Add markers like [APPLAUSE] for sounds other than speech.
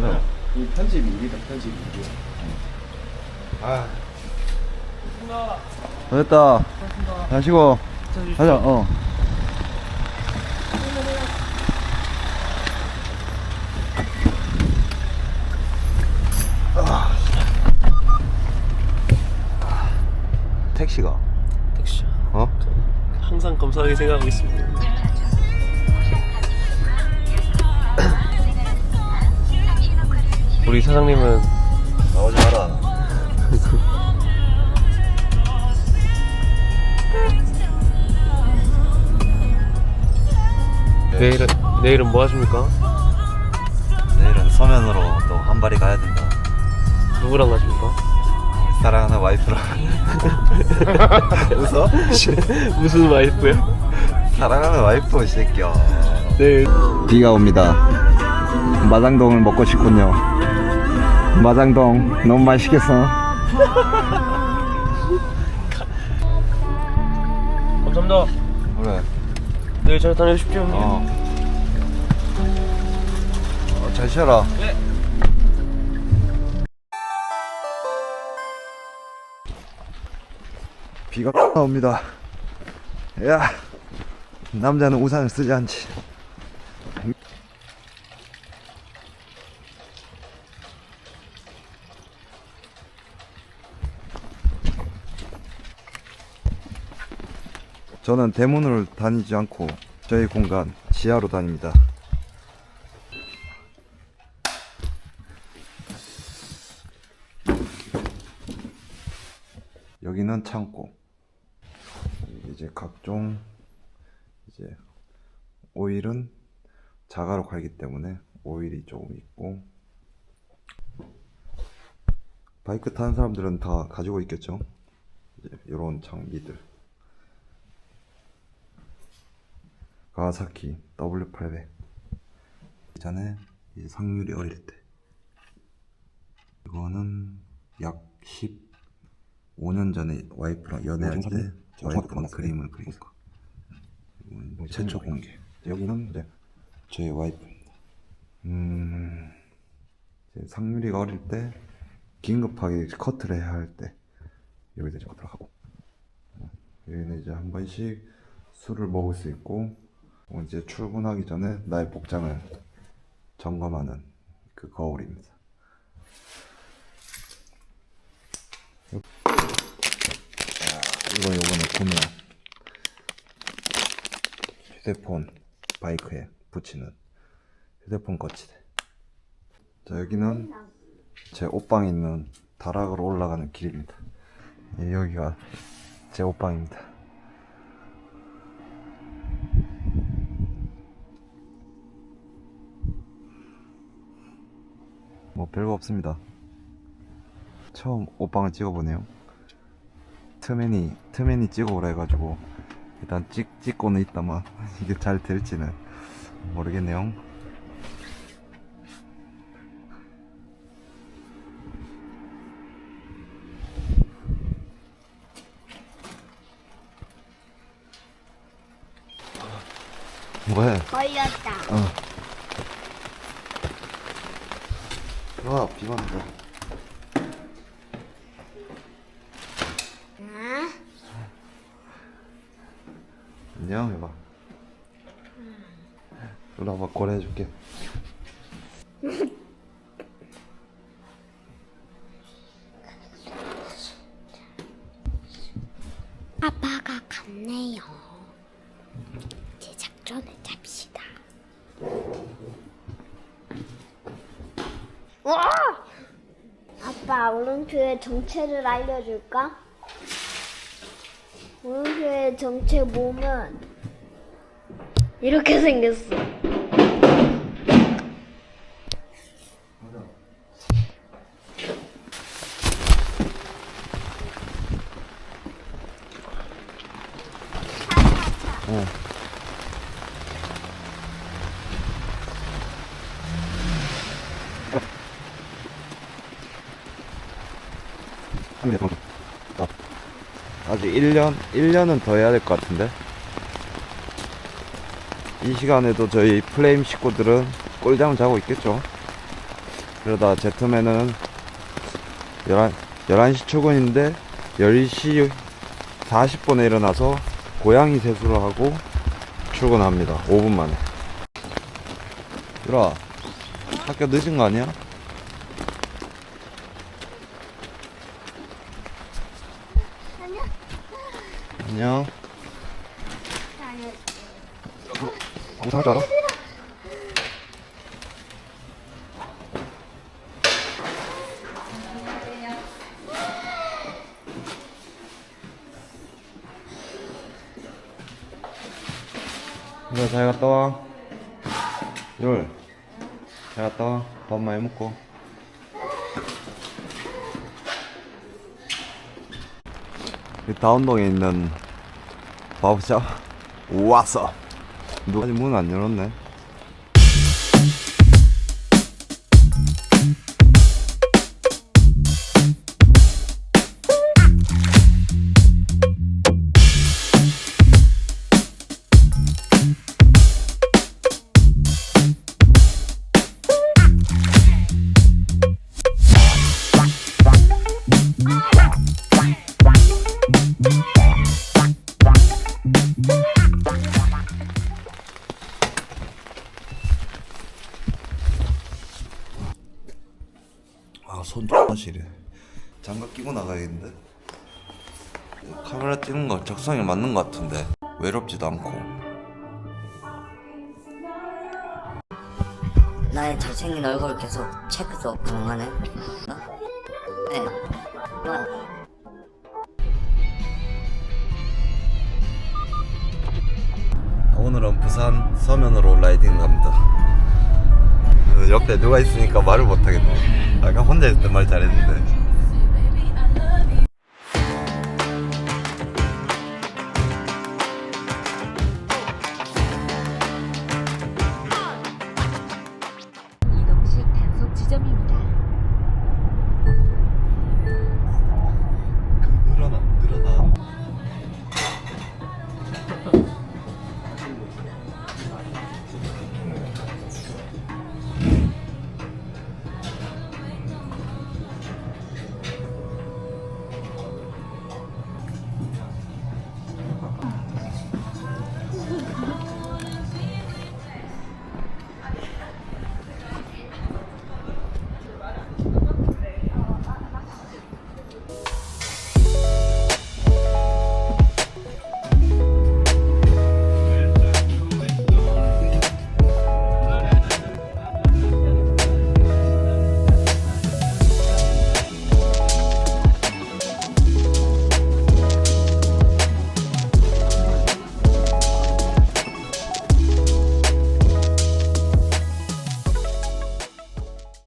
그래. 이 편집 일이다 편집 일. 아. 됐다. 다시고. 가자, 어. 택시가. 택시. 어? 항상 감사하게 생각하고 있습니다. 우리 사장님은 나오지 마라. [LAUGHS] 내일은 내일은 뭐 하십니까? 내일은 서면으로 또 한 발이 가야 된다. 누구랑 가십니까? 사랑하는 와이프랑. [LAUGHS] 웃어? [LAUGHS] 무슨 와이프요? 사랑하는 와이프, 이 새끼야. 내일 비가 옵니다. 마장동을 먹고 싶군요. 마장동 너무 맛있겠어. 감사합니다. 그래. 내일 잘 다녀오십시오. 어. 어, 잘 쉬어라. 네. 비가 나옵니다. 야, 남자는 우산을 쓰지 않지. 저는 대문으로 다니지 않고 저희 공간 지하로 다닙니다. 여기는 창고. 이제 각종 이제 오일은 자가로 갈기 때문에 오일이 조금 있고 바이크 타는 사람들은 다 가지고 있겠죠. 이런 장비들. 가와사키 W800. 전에 이제 상률이 어릴 때. 이거는 약 15년 전에 와이프랑 연애할 때 와이프랑 그림을 그린 거. 이건 최초 공개. 여기는 이제 저희 와이프입니다. 음, 이제 상률이가 어릴 때 긴급하게 커트를 해야 할 때 여기다 이제 들어가고 여기는 이제 한 번씩 술을 먹을 수 있고 어, 이제 출근하기 전에 나의 복장을 점검하는 그 거울입니다. 이거 요번에 구매 휴대폰 바이크에 붙이는 휴대폰 거치대. 자 여기는 제 옷방에 있는 다락으로 올라가는 길입니다. 예, 여기가 제 옷방입니다 뭐 별거 없습니다 처음 옷방을 찍어보네요 트맨이 트맨이 찍어오라 해가지고 일단 찍 찍고는 있다만 [LAUGHS] 이게 잘 될지는 모르겠네요. 뭐해? 걸렸다. 어. 와 비만 와. 아, 안녕 해봐. 우리 아빠 고래 해줄게. 아빠가 갔네요. 제 작전을 짭시 와! 아빠, 오른쪽의 정체를 알려줄까? 오른표의 정체 몸은 이렇게 생겼어. 응. 3년 어. 아, 아직 1년 1년은 더 해야 될 것 같은데 이 시간에도 저희 플레임 식구들은 꿀잠 자고 있겠죠 그러다 제트맨은 11, 11시 출근인데 10시 40분에 일어나서 고양이 세수를 하고 출근합니다 5분 만에 유라 학교 늦은 거 아니야? 안녕. 방송할 줄 알아? 그래 잘 갔다 와. 열. 잘 갔다 와. 밥 많이 먹고. 다운동에 있는 밥샵 왔어. 누가 아직 문안 열었네. 손 존나 시려. 장갑 끼고 나가야겠는데? 카메라 찍는 거 적성에 맞는 거 같은데 외롭지도 않고 나의 잘생긴 얼굴 계속 체크도 가능하네. 어? 네. 어. 오늘은 부산 서면으로 라이딩 갑니다 어, 옆에 누가 있으니까 말을 못하겠네 아까 혼자 있을 때말 잘했는데